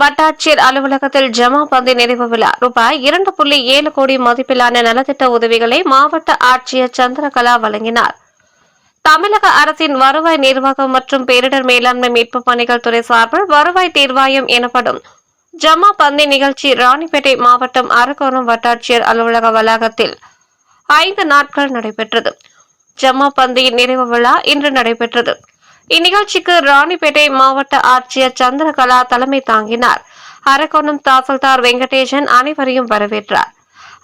வட்டாட்சியர் அலுவலகத்தில் ஜமா பந்தி நிறைவு விழா. ரூபாய் இரண்டு புள்ளி ஏழு கோடி மதிப்பிலான நலத்திட்ட உதவிகளை மாவட்ட ஆட்சியர் சந்திரகலா வழங்கினார். தமிழக அரசின் வருவாய் நிர்வாகம் மற்றும் பேரிடர் மேலாண்மை மீட்பு பணிகள் துறை சார்பில் வருவாய் தீர்வாயம் எனப்படும் ஜமா பந்தி நிகழ்ச்சி ராணிப்பேட்டை மாவட்டம் அரக்கோணம் வட்டாட்சியர் அலுவலக வளாகத்தில் ஐந்து நாட்கள் நடைபெற்றது. ஜமா பந்தியின் நிறைவு விழா இன்று நடைபெற்றது. இந்நிகழ்ச்சிக்கு ராணிப்பேட்டை மாவட்ட ஆட்சியர் சந்திரகலா தலைமை தாங்கினார். அரக்கோணம் தாசில்தார் வெங்கடேசன் அனைவரையும் வரவேற்றார்.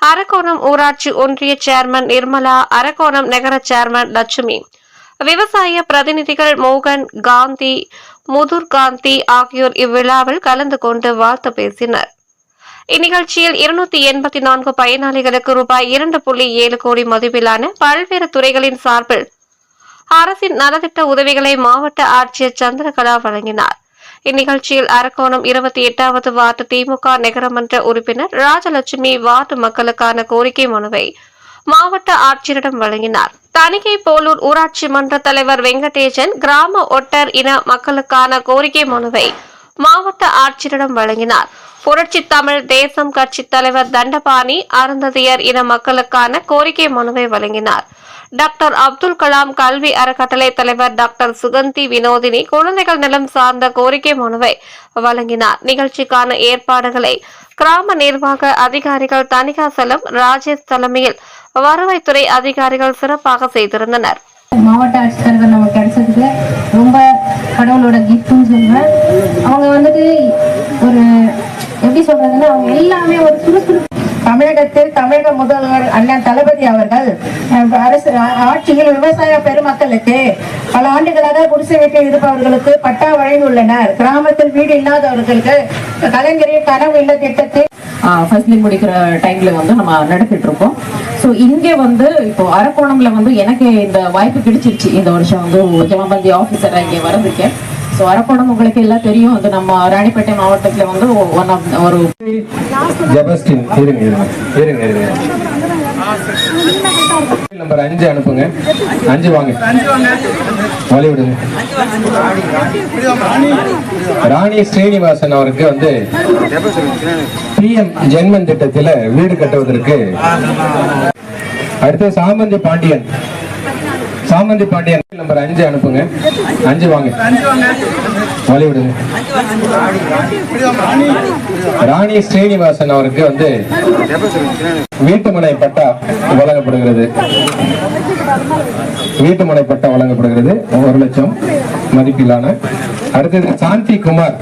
அரக்கோணம் ஊராட்சி ஒன்றிய சேர்மன் நிர்மலா அரக்கோணம் நகர சேர்மன் லட்சுமி விவசாய பிரதிநிதிகள் மோகன் காந்தி முதுர் காந்தி ஆகியோர் இவ்விழாவில் கலந்து கொண்டு வாழ்த்து பேசினர். இந்நிகழ்ச்சியில் இருநூத்தி எண்பத்தி நான்கு பயனாளிகளுக்கு ரூபாய் இரண்டு புள்ளி ஏழு கோடி மதிப்பிலான பல்வேறு துறைகளின் சார்பில் அரசின் நலத்திட்ட உதவிகளை மாவட்ட ஆட்சியர் சந்திரகலா வழங்கினார். இந்நிகழ்ச்சியில் அரக்கோணம் இருபத்தி எட்டாவது வார்டு திமுக நகரமன்ற உறுப்பினர் ராஜலட்சுமி வார்டு மக்களுக்கான கோரிக்கை மனுவை மாவட்ட ஆட்சியரிடம் வழங்கினார். தணிகை போலூர் ஊராட்சி மன்ற தலைவர் வெங்கடேசன் கிராம ஒட்டர் இன மக்களுக்கான கோரிக்கை மனுவை மாவட்ட ஆட்சியரிடம் வழங்கினார். புரட்சி தமிழ் தேசம் கட்சி தலைவர் தண்டபாணி அருந்ததியர் இன மக்களுக்கான கோரிக்கை மனுவை வழங்கினார். டாக்டர் அப்துல் கலாம் கல்வி அறக்கட்டளை தலைவர் டாக்டர் சுகந்தி வினோதினி குழந்தைகள் நலம் சார்ந்த கோரிக்கை மனுவை வழங்கினார். நிகழ்ச்சிக்கான ஏற்பாடுகளை கிராம நிர்வாக அதிகாரிகள் தனிகா செலம் ராஜேஷ் தலைமையில் வருவாய்த்துறை அதிகாரிகள் சிறப்பாக செய்திருந்தனர். மாவட்ட ஆட்சித்தலைவர் நமக்கு எல்லாமே ஒரு சுறுசுறுப்பு தமிழகத்தில் தமிழக முதல்வர் அண்ணன் தளபதி அவர்கள் அரசு ஆட்சியில் விவசாய பெருமக்களுக்கு பல ஆண்டுகளாக குடிசை வீட்டில் இருப்பவர்களுக்கு பட்டா வழங்கியுள்ளனர். கிராமத்தில் வீடு இல்லாதவர்களுக்கு கலைஞரின் கனவு இல்ல திட்டத்தில் ஃபர்ஸ்ட் இயர் முடிக்கிற டைம்ல வந்து நம்ம நடத்திட்டு இருக்கோம். ஸோ இங்கே வந்து இப்போ அரக்கோணம்ல வந்து எனக்கு இந்த வாய்ப்பு கிடைச்சிருச்சு. இந்த வருஷம் வந்து ஜமாபந்தி ஆஃபீஸராக இங்கே வரதுக்கு ஸோ அரக்கோணம் உங்களுக்கு எல்லாம் தெரியும். வந்து நம்ம ராணிப்பேட்டை மாவட்டத்தில் வந்து ஒன் ஆஃப் ஒரு ஜெபஸ்டின் இருங்க இருங்க. இருங்க இருங்க. நம்பர் அஞ்சு அனுப்புங்க. அஞ்சு வாங்க. வழி விடுங்க. ராணி ஸ்ரீனிவாசன் அவருக்கு வந்து பிஎம் ஜென்மன் திட்டத்தில் வீடு கட்டுவதற்கு அடுத்து சாமந்தி பாண்டியன். சாமந்தி பாண்டியன் நம்பர் அஞ்சு அனுப்புங்க. அஞ்சு வாங்க. வழி விடுங்க ராணி ஸ்ரீனிவாசன் அவருக்கு வந்து வீட்டுமனை பட்டா வழங்கப்படுகிறது. வீட்டுமனை பட்டா வழங்கப்படுகிறது. ஒரு லட்சம் மதிப்பிலான. அடுத்தது சாந்தி குமார்.